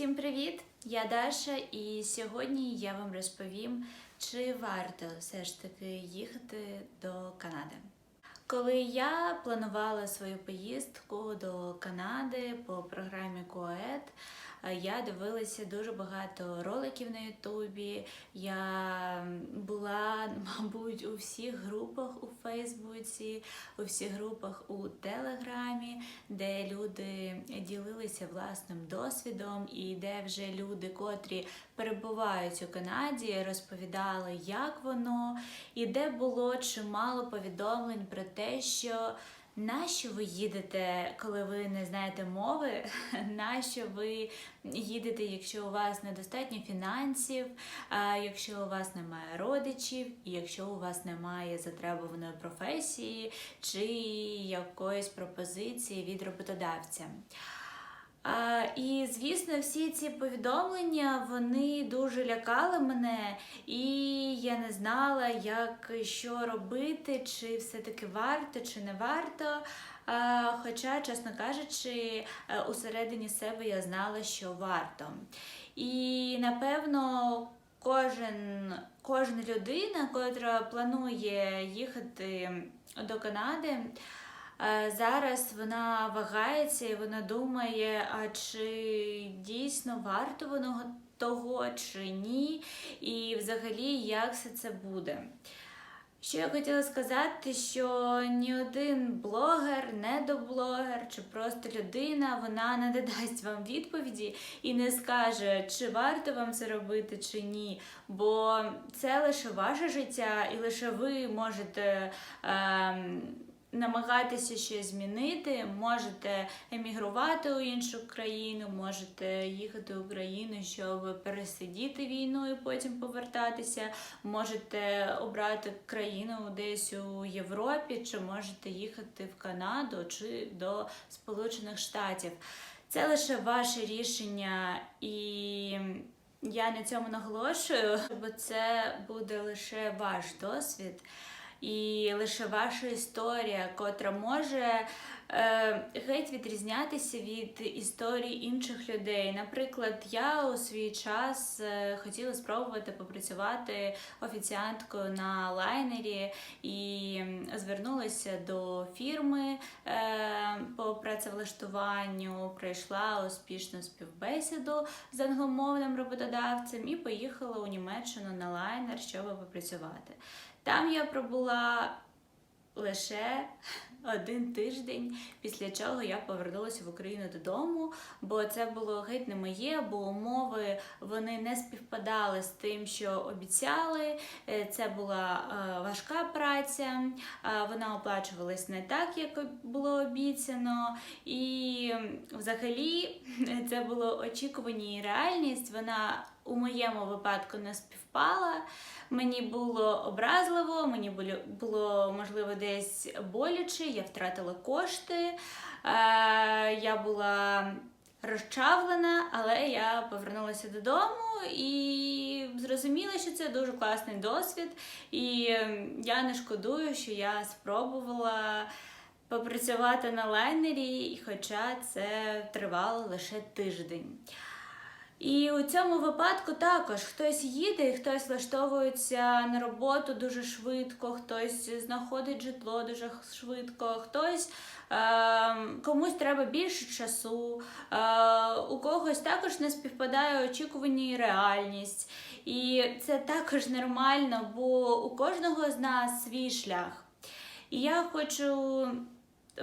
Всім привіт! Я Даша, і сьогодні я вам розповім, чи варто все ж таки їхати до Канади. Коли я планувала свою поїздку до Канади по програмі КОЕД, я дивилася дуже багато роликів на Ютубі. Я була, мабуть, у всіх групах у Фейсбуці, у всіх групах у Телеграмі, де люди ділилися власним досвідом, і де вже люди, котрі перебувають у Канаді, розповідали, як воно, і де було чимало повідомлень про те, що Нащо ви їдете, коли ви не знаєте мови? Нащо ви їдете, якщо у вас недостатньо фінансів, якщо у вас немає родичів, якщо у вас немає затребуваної професії чи якоїсь пропозиції від роботодавця? І, звісно, всі ці повідомлення вони дуже лякали мене, і я не знала, як що робити, чи все-таки варто, чи не варто. Хоча, чесно кажучи, е, усередині себе я знала, що варто. І напевно. Кожен, кожна людина, котра планує їхати до Канади, Зараз вона вагається і вона думає, а чи дійсно варто воно того, чи ні, і взагалі як все це буде. Що я хотіла сказати, що ні один блогер, недоблогер чи просто людина вона не додасть вам відповіді і не скаже, чи варто вам це робити, чи ні. Бо це лише ваше життя, і лише ви можете. Е намагатися щось змінити, можете емігрувати у іншу країну, можете їхати в Україну, щоб пересидіти війну і потім повертатися. Можете обрати країну десь у Європі, чи можете їхати в Канаду чи до Сполучених Штатів. Це лише ваше рішення і. Я на цьому наголошую, бо це буде лише ваш досвід і лише ваша історія, котра може е, геть відрізнятися від історії інших людей. Наприклад, я у свій час е, хотіла спробувати попрацювати офіціанткою на лайнері і звернулася до фірми е, по працевлаштуванню, пройшла успішну співбесіду з англомовним роботодавцем і поїхала у Німеччину на лайнер, щоб попрацювати. Там я пробула лише один тиждень, після чого я повернулася в Україну додому, бо це було геть не моє, бо умови вони не співпадали з тим, що обіцяли. Е, це була е, важка праця, вона оплачувалась не так, як було обіцяно. І взагалі це було очікування і реальність. Вона у моєму випадку не співпала. Мені було образливо, мені було, можливо десь боляче, я втратила кошти, е, я була розчавлена, але я повернулася додому і зрозуміла, що це дуже класний досвід. І я не шкодую, що я спробувала. Попрацювати на лайнері, хоча це тривало лише тиждень. І у цьому випадку також хтось їде, хтось влаштовується на роботу дуже швидко, хтось знаходить житло дуже швидко, хтось е, комусь треба більше часу, е, у когось також не співпадає очікування і реальність. І це також нормально, бо у кожного з нас свій шлях. І я хочу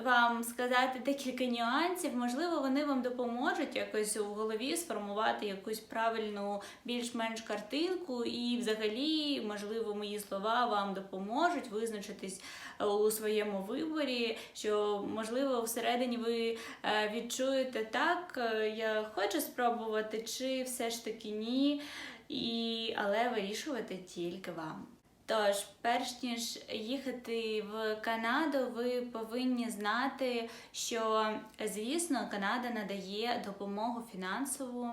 вам сказати декілька нюансів, можливо, вони вам допоможуть якось у голові сформувати якусь правильну, більш-менш картинку, і взагалі, можливо, мої слова вам допоможуть визначитись е, у своєму виборі, що, можливо, всередині ви е, відчуєте так, е, я хочу спробувати, чи все ж таки ні, і, але вирішувати тільки вам. Тож, перш ніж їхати в Канаду, ви повинні знати, що, звісно, Канада надає допомогу фінансову.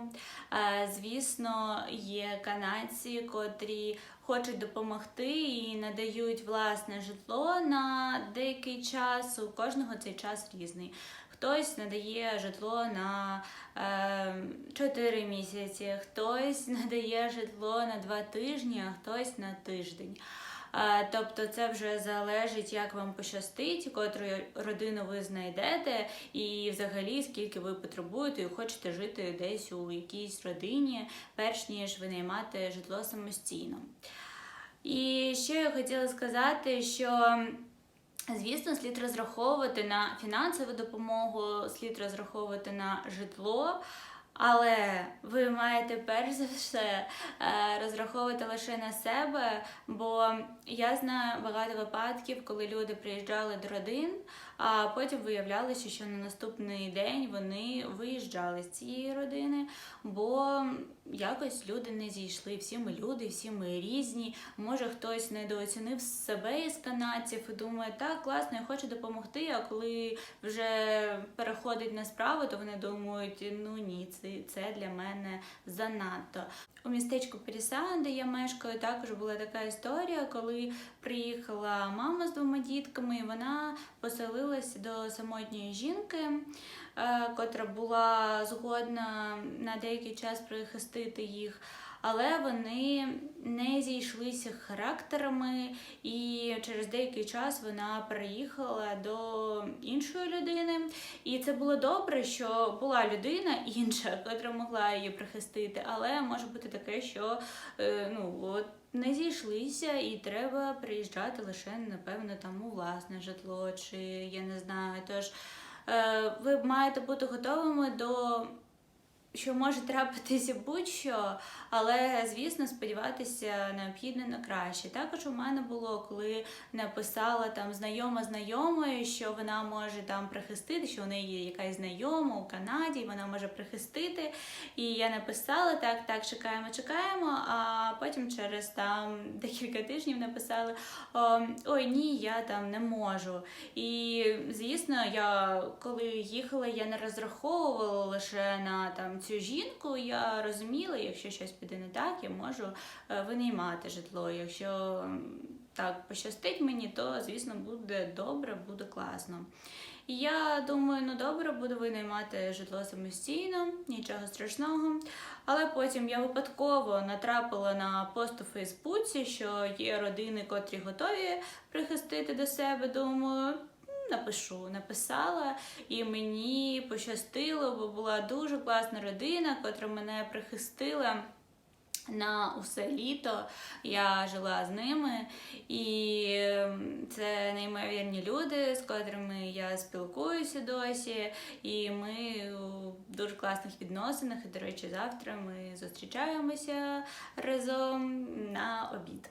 Звісно, є канадці, котрі хочуть допомогти і надають власне житло на деякий час. У кожного цей час різний. Хтось надає житло на е, 4 місяці, хтось надає житло на 2 тижні, а хтось на тиждень. Е, Тобто це вже залежить, як вам пощастить, котру родину ви знайдете, і взагалі скільки ви потребуєте і хочете жити десь у якійсь родині, перш ніж винаймати житло самостійно. І ще я хотіла сказати, що звісно, слід розраховувати на фінансову допомогу, слід розраховувати на житло. Але ви маєте перш за все е, розраховувати лише на себе, бо я знаю багато випадків, коли люди приїжджали до родин, а потім виявлялося, що на наступний день вони виїжджали з цієї родини, бо якось люди не зійшли. Всі ми люди, всі ми різні. Може, хтось недооцінив себе із канадців і думає, так, класно, я хочу допомогти. А коли вже переходить на справу, то вони думають, ну ні, це, це для мене занадто. У містечку Перісан, де я мешкаю, також була така історія, коли приїхала мама з двома дітками, вона поселилася до самотньої жінки, е, котра була згодна на деякий час прихистити їх. Але вони не зійшлися характерами, і через деякий час вона переїхала до іншої. І це було добре, що була людина інша, котра могла її прихистити. Але може бути таке, що е, ну от. Не зійшлися, і треба приїжджати лише, напевно, там у власне житло, чи я не знаю. Тож е, ви маєте бути готовими до що може трапитися будь-що, але звісно сподіватися необхідно на краще. Також у мене було, коли написала там знайома знайомою, що вона може там прихистити, що у неї є якась знайома у Канаді, вона може прихистити. І я написала так, так, чекаємо, чекаємо. А потім через там декілька тижнів написали: Ой, ні, я там не можу. І звісно, я коли їхала, я не розраховувала лише на там цю жінку, я розуміла, якщо щось піде не так, я можу е, винаймати житло. Якщо так пощастить мені, то звісно буде добре, буде класно. Я думаю, ну добре, буду винаймати житло самостійно, нічого страшного. Але потім я випадково натрапила на пост у Фейсбуці, що є родини, котрі готові прихистити до себе. Думаю, напишу. Написала, і мені пощастило, бо була дуже класна родина, котра мене прихистила. На усе літо я жила з ними, і це неймовірні люди, з котрими я спілкуюся досі. І ми у дуже класних відносинах. І, до речі, завтра ми зустрічаємося разом на обід.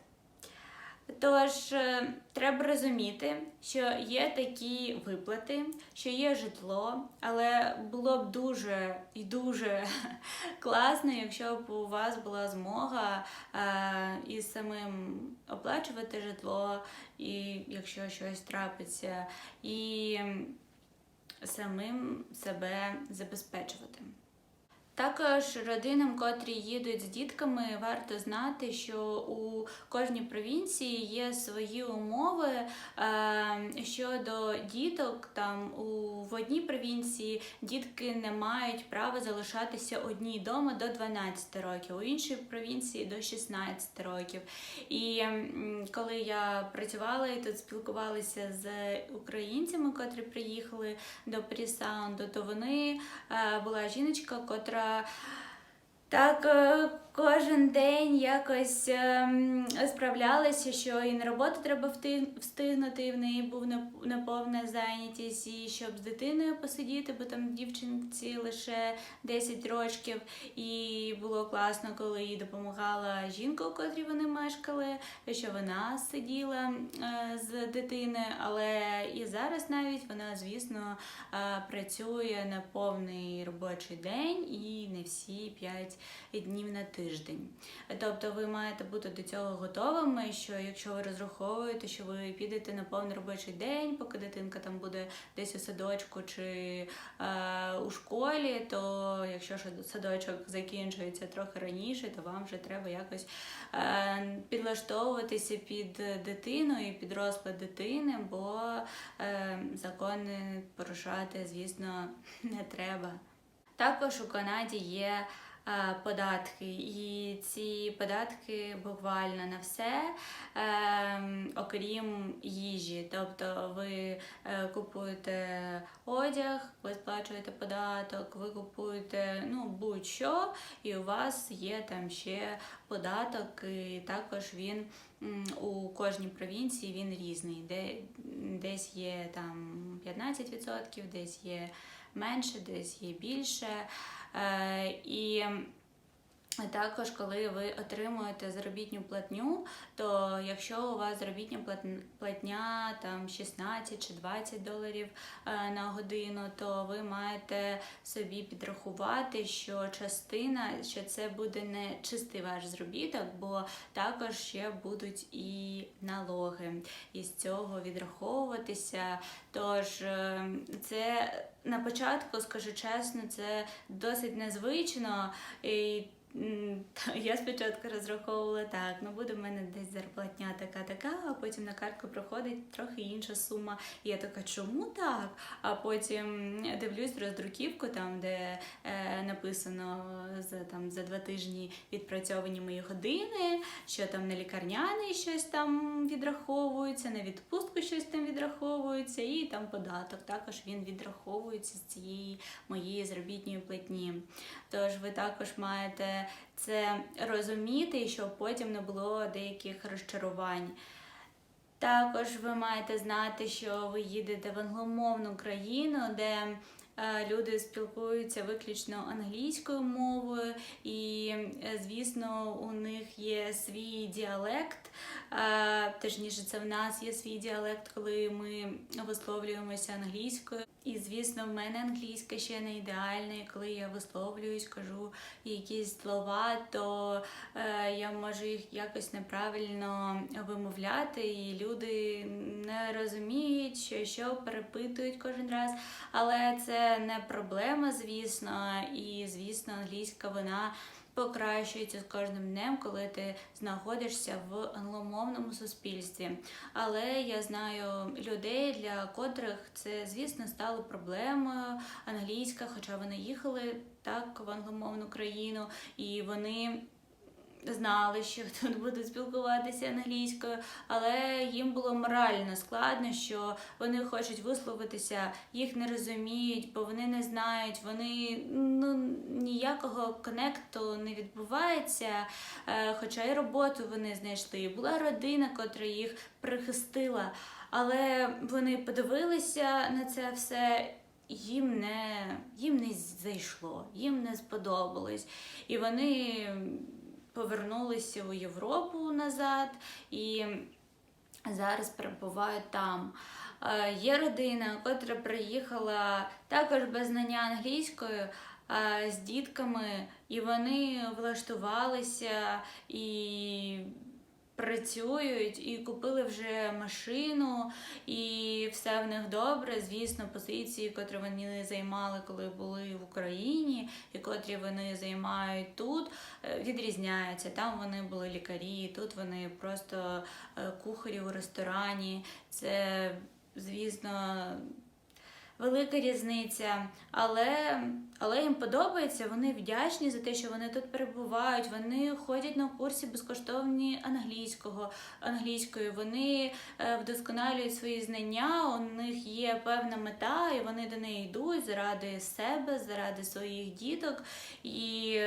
Тож е, треба розуміти, що є такі виплати, що є житло, але було б дуже і дуже класно, якщо б у вас була змога е, із самим оплачувати житло, і якщо щось трапиться, і самим себе забезпечувати. Також родинам, котрі їдуть з дітками, варто знати, що у кожній провінції є свої умови е, щодо діток. Там у в одній провінції дітки не мають права залишатися одній вдома до 12 років, у іншій провінції до 16 років. І коли я працювала і тут спілкувалася з українцями, котрі приїхали до Прісаунду, то вони е, була жіночка, котра так е, кожен день якось ем, справлялася, що і на роботу треба встигнути, і в неї був неповна зайнятість, і щоб з дитиною посидіти, бо там дівчинці лише 10 років. І було класно, коли їй допомагала жінка, у котрій вони мешкали, що вона сиділа е, з дитиною, але і зараз навіть вона, звісно, е, працює на повний робочий день і не всі 5 днів на тиждень тиждень. Тобто ви маєте бути до цього готовими, що якщо ви розраховуєте, що ви підете на повний робочий день, поки дитинка там буде десь у садочку чи е, у школі, то якщо садочок закінчується трохи раніше, то вам вже треба якось е, підлаштовуватися під дитину і під розклад дитини, бо е, закони порушати, звісно, не треба. Також у Канаді є податки, і ці податки буквально на все, е, окрім їжі. Тобто ви е, купуєте одяг, ви сплачуєте податок, ви купуєте ну, будь-що, і у вас є там ще податок, і також він у кожній провінції він різний. Десь є там 15%, десь є менше, десь є більше. Е, і також, коли ви отримуєте заробітну платню, то якщо у вас заробітня платня там 16 чи 20 доларів е, на годину, то ви маєте собі підрахувати, що частина, що це буде не чистий ваш заробіток, бо також ще будуть і налоги із цього відраховуватися. Тож е, це на початку, скажу чесно, це досить незвично. І Я спочатку розраховувала так, ну буде в мене десь зарплатня така-така, а потім на картку проходить трохи інша сума. І я така, чому так? А потім дивлюсь роздруківку, там, де е, написано за, там, за два тижні відпрацьовані мої години, що там на лікарняний щось там відраховується, на відпустку щось там відраховується, і там податок. Також він відраховується з цієї моєї заробітної платні. Тож ви також маєте це розуміти, щоб потім не було деяких розчарувань. Також ви маєте знати, що ви їдете в англомовну країну, де е, люди спілкуються виключно англійською мовою, і, е, звісно, у них є свій діалект. Е, Точніше, це в нас є свій діалект, коли ми висловлюємося англійською. І, звісно, в мене англійська ще не ідеальна, і коли я висловлююсь, кажу якісь слова, то е, я можу їх якось неправильно вимовляти, і люди не розуміють, що, що перепитують кожен раз. Але це не проблема, звісно, і звісно, англійська вона. Покращується з кожним днем, коли ти знаходишся в англомовному суспільстві. Але я знаю людей, для котрих це, звісно, стало проблемою англійська, хоча вони їхали так в англомовну країну, і вони знали, що тут будуть спілкуватися англійською, але їм було морально складно, що вони хочуть висловитися, їх не розуміють, бо вони не знають, вони ну ніякого конекту не відбувається. Е, Хоча й роботу вони знайшли. Була родина, котра їх прихистила, але вони подивилися на це все. Їм не, їм не зайшло, їм не сподобалось. І вони повернулися у Європу назад і зараз перебувають там. Е, Є родина, котра приїхала також без знання англійської е, з дітками, і вони влаштувалися і працюють, і купили вже машину, і все в них добре. Звісно, позиції, котрі вони займали, коли були в Україні, і котрі вони займають тут, е, відрізняються. Там вони були лікарі, тут вони просто е, кухарі у ресторані. Це, звісно, велика різниця, але, але їм подобається, вони вдячні за те, що вони тут перебувають. Вони ходять на курси безкоштовні англійського англійської. Вони е, вдосконалюють свої знання. У них є певна мета, і вони до неї йдуть заради себе, заради своїх діток і.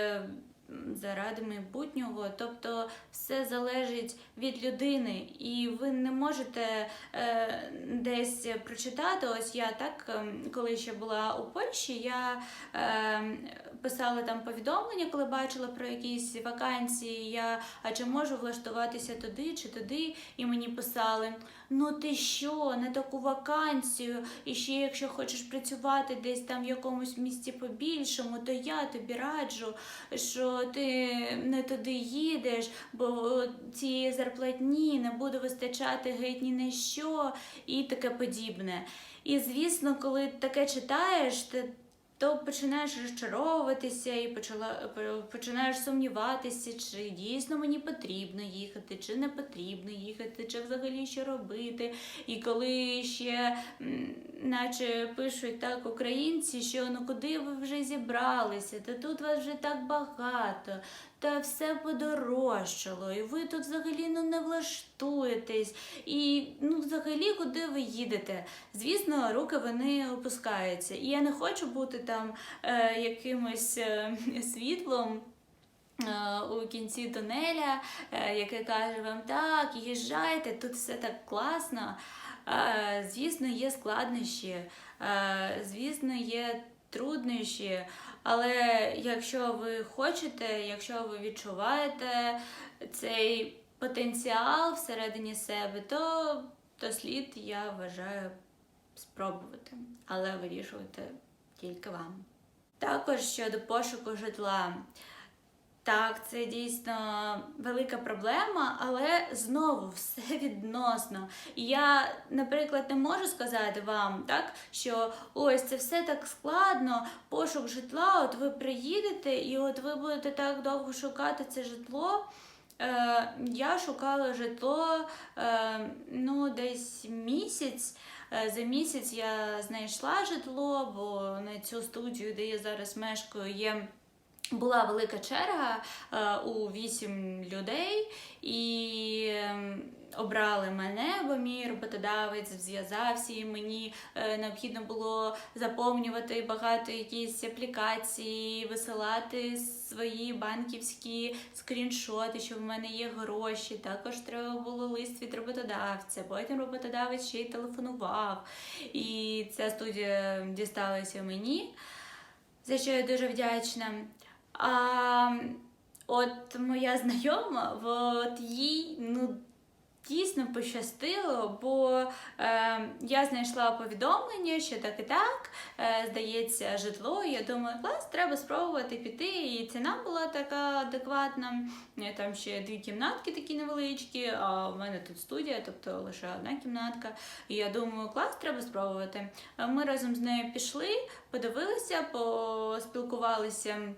Заради майбутнього, тобто все залежить від людини, і ви не можете е, десь прочитати. Ось я так, ем, коли ще була у Польщі, я е, писала там повідомлення, коли бачила про якісь вакансії. Я а чи можу влаштуватися туди чи туди? І мені писали: ну ти що, на таку вакансію? І ще якщо хочеш працювати десь там в якомусь місці побільшому, то я тобі раджу, що ти не туди їдеш, бо цієї зарплатні не буде вистачати геть ні на що і таке подібне. І звісно, коли таке читаєш, ти то починаєш розчаровуватися і почала починаєш сумніватися, чи дійсно мені потрібно їхати, чи не потрібно їхати, чи взагалі що робити. І коли ще наче пишуть так українці, що ну куди ви вже зібралися, та тут вас вже так багато, та все подорожчало, і ви тут взагалі ну не влаштуєтесь. І ну, взагалі, куди ви їдете? Звісно, руки вони опускаються. І я не хочу бути там е, якимось е, світлом. е, У кінці тунеля, е, яке каже вам так, їжджайте, тут все так класно. Звісно, є складнощі, е, звісно, є труднощі, але якщо ви хочете, якщо ви відчуваєте цей потенціал всередині себе, то, то слід, я вважаю, спробувати, але вирішувати тільки вам. Також щодо пошуку житла. Так, це дійсно велика проблема, але знову все відносно. Я, наприклад, не можу сказати вам, так, що ось це все так складно, пошук житла, от ви приїдете і от ви будете так довго шукати це житло. Е, я шукала житло е, ну, десь місяць. Е, За місяць я знайшла житло, бо на цю студію, де я зараз мешкаю, є. Була велика черга е, у вісім людей, і ем, обрали мене, бо мій роботодавець зв'язався, і мені е, необхідно було заповнювати багато якісь аплікації, висилати свої банківські скріншоти, що в мене є гроші. Також треба було лист від роботодавця. Потім роботодавець ще й телефонував. І ця студія дісталася мені, за що я дуже вдячна. А от моя знайома, от їй ну дійсно пощастило, бо е, я знайшла повідомлення, що так і так е, здається житло. Я думаю, клас, треба спробувати піти. І ціна була така адекватна. Е, Там ще дві кімнатки такі невеличкі, а в мене тут студія, тобто лише одна кімнатка. І я думаю, клас, треба спробувати. Ми разом з нею пішли, подивилися, поспілкувалися.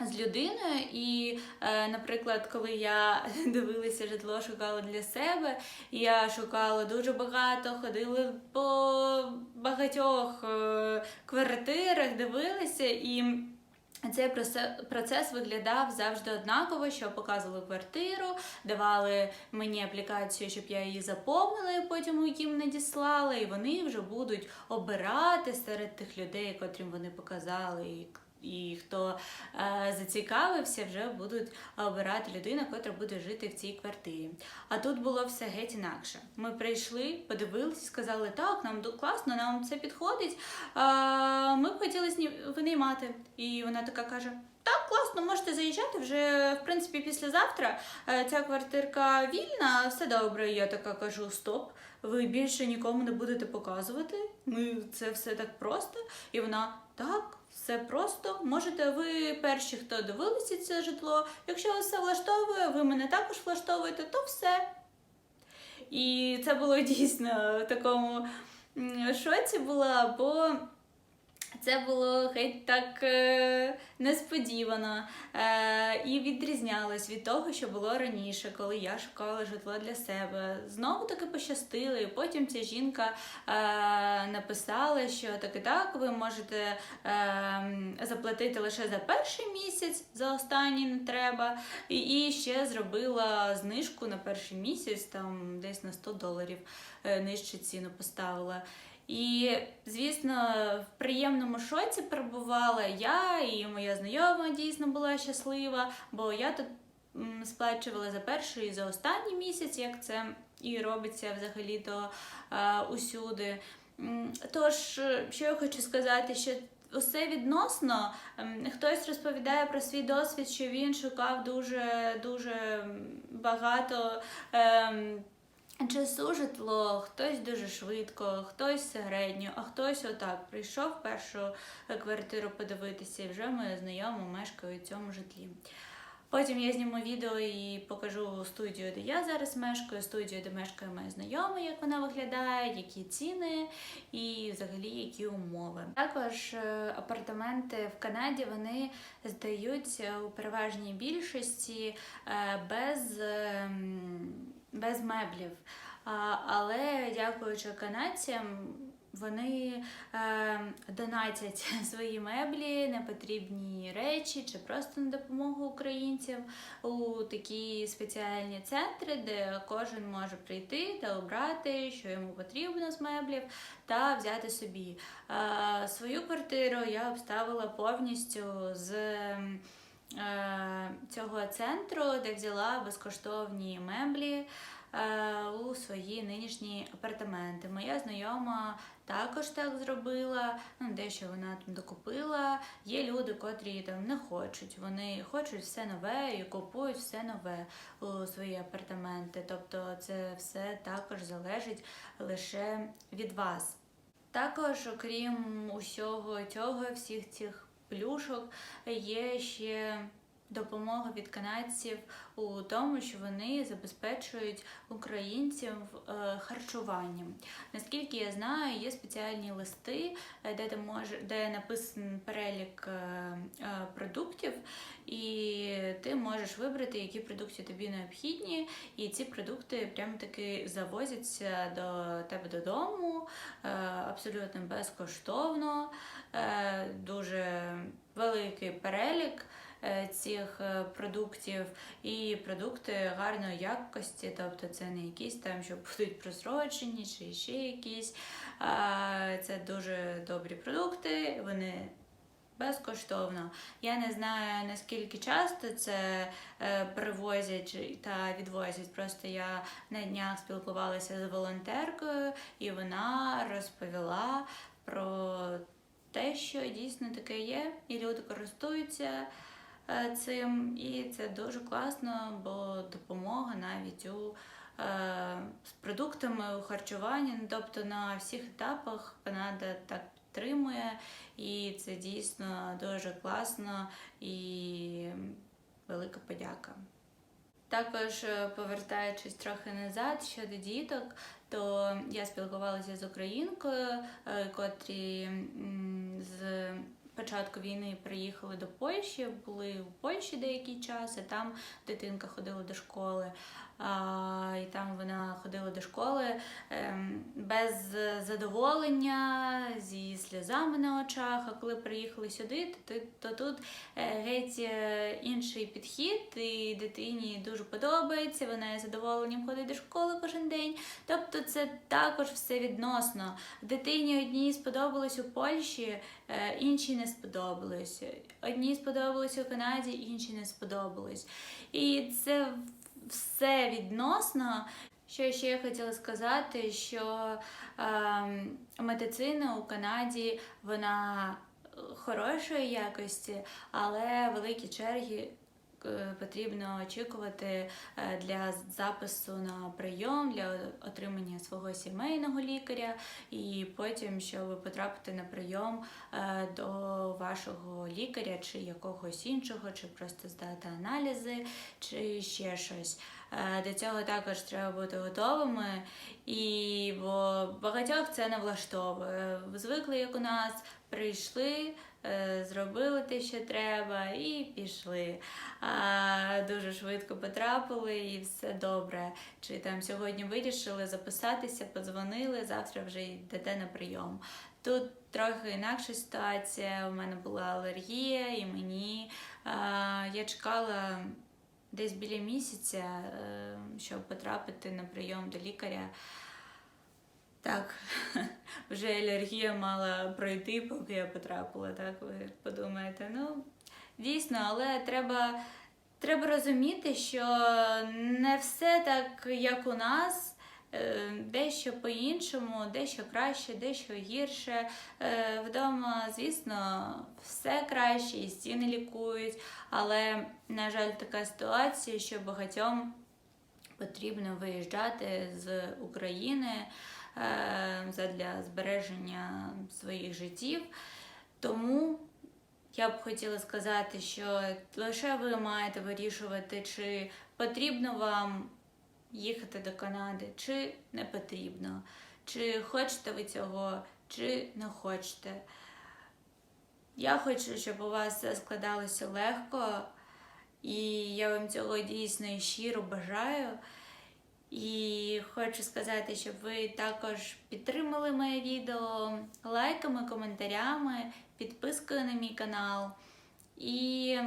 З людиною, і, е, наприклад, коли я дивилася житло, шукала для себе, я шукала дуже багато, ходила по багатьох е, квартирах, дивилася, і цей процес виглядав завжди однаково, що показували квартиру, давали мені аплікацію, щоб я її заповнила, і потім їм надіслала, і вони вже будуть обирати серед тих людей, котрим вони показали. І і хто е, зацікавився, вже будуть обирати людину, котра буде жити в цій квартирі. А тут було все геть інакше. Ми прийшли, подивилися, сказали, так, нам класно, нам це підходить. Ми б хотіли винаймати. І вона така каже: так, класно, можете заїжджати вже, в принципі, післязавтра. Е, Ця квартирка вільна, все добре. Я така кажу: стоп, ви більше нікому не будете показувати. Ми це все так просто. І вона так. Все просто. Можете ви перші, хто дивилися це житло. Якщо вас все влаштовує, ви мене також влаштовуєте, то все. І це було дійсно в такому шоці була, бо це було геть так е, несподівано е, і відрізнялось від того, що було раніше, коли я шукала житло для себе. Знову таки пощастило, і потім ця жінка е, написала, що так і так ви можете е, заплатити лише за перший місяць, за останній не треба. І, і ще зробила знижку на перший місяць, там десь на 100 доларів е, нижче ціну поставила. І, звісно, в приємному шоці перебувала я і моя знайома дійсно була щаслива, бо я тут сплачувала за перший і за останній місяць, як це і робиться взагалі-то е, усюди. Тож, е, що я хочу сказати, що усе відносно. Хтось розповідає про свій досвід, що він шукав дуже дуже багато. Ем, Часу житло, хтось дуже швидко, хтось середньо, а хтось отак прийшов першу квартиру подивитися, і вже моя знайома мешкає у цьому житлі. Потім я зніму відео і покажу студію, де я зараз мешкаю, студію, де мешкає моя знайома, як вона виглядає, які ціни і взагалі які умови. Також е, апартаменти в Канаді вони здаються у переважній більшості е, без, ем, без меблів. Але дякуючи канадцям, вони е, донатять свої меблі, непотрібні речі чи просто на допомогу українцям у такі спеціальні центри, де кожен може прийти та обрати, що йому потрібно з меблів, та взяти собі. Свою квартиру я обставила повністю з. Е, Цього центру, де взяла безкоштовні меблі е, у свої нинішні апартаменти. Моя знайома також так зробила, ну, дещо вона там докупила. Є люди, котрі там не хочуть. Вони хочуть все нове і купують все нове у свої апартаменти. Тобто це все також залежить лише від вас. Також, окрім усього цього, всіх цих плюшок, є ще допомога від канадців у тому, що вони забезпечують українців е, харчуванням. Наскільки я знаю, є спеціальні листи, е, де ти може, де написаний перелік е, продуктів, і ти можеш вибрати, які продукти тобі необхідні, і ці продукти прямо таки завозяться до тебе додому абсолютно безкоштовно, дуже великий перелік цих е, продуктів і продукти гарної якості, тобто це не якісь там, що будуть просрочені чи ще якісь. Це дуже добрі продукти, вони безкоштовно. Я не знаю наскільки часто це е, привозять та відвозять. Просто я на днях спілкувалася з волонтеркою, і вона розповіла про те, що дійсно таке є, і люди користуються е, цим, і це дуже класно, бо допомога навіть у е, з продуктами у харчуванні, ну, тобто на всіх етапах Канада так підтримує, і це дійсно дуже класно і велика подяка. Також е, повертаючись трохи назад щодо діток, то я спілкувалася з українкою, е, котрі з початку війни приїхали до Польщі, були у Польщі деякий час, і там дитинка ходила до школи. І там вона ходила до школи ем, без задоволення, зі сльозами на очах. А коли приїхали сюди, то, тут е, геть е, інший підхід, і дитині дуже подобається. Вона із задоволенням ходить до школи кожен день. Тобто, це також все відносно. Дитині одній сподобалось у Польщі, е, іншій не сподобалось. Одній сподобалось у Канаді, іншій не сподобалось. І це все відносно. Що ще я хотіла сказати, що е, медицина у Канаді вона хорошої якості, але великі черги е, потрібно очікувати е, для запису на прийом, для отримання свого сімейного лікаря, і потім, щоб потрапити на прийом е, до вашого лікаря чи якогось іншого, чи просто здати аналізи, чи ще щось. Е, До цього також треба бути готовими, і бо багатьох це не влаштовує. Звикли, як у нас, прийшли, е, зробили те, що треба, і пішли. А дуже швидко потрапили, і все добре. Чи там сьогодні вирішили записатися, подзвонили, завтра вже йдете на прийом. Тут трохи інакша ситуація. У мене була алергія, і мені е, я чекала десь біля місяця, е, щоб потрапити на прийом до лікаря. Так, вже алергія мала пройти, поки я потрапила, так ви подумаєте. Ну, дійсно, але треба, треба розуміти, що не все так, як у нас. е, дещо по-іншому, дещо краще, дещо гірше. Е, Вдома, звісно, все краще, і стіни лікують, але, на жаль, така ситуація, що багатьом потрібно виїжджати з України задля збереження своїх життів. Тому я б хотіла сказати, що лише ви маєте вирішувати, чи потрібно вам їхати до Канади, чи не потрібно, чи хочете ви цього, чи не хочете. Я хочу, щоб у вас все складалося легко, і я вам цього дійсно і щиро бажаю. І хочу сказати, щоб ви також підтримали моє відео лайками, коментарями, підпискою на мій канал. І,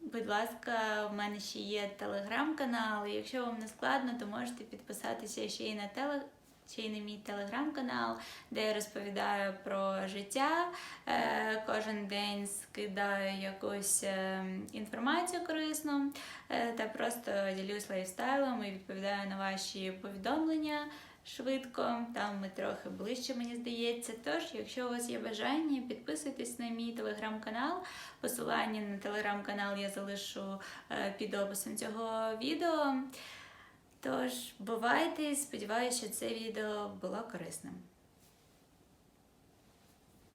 будь ласка, в мене ще є телеграм-канал. Якщо вам не складно, то можете підписатися ще й на теле. Ще й на мій телеграм-канал, де я розповідаю про життя. Е, Кожен день скидаю якусь е, інформацію корисну е, та просто ділюсь лайфстайлом і відповідаю на ваші повідомлення швидко. Там ми трохи ближче, мені здається. Тож, якщо у вас є бажання, підписуйтесь на мій телеграм-канал. Посилання на телеграм-канал я залишу під описом цього відео. Тож, бувайте, сподіваюся, що це відео було корисним.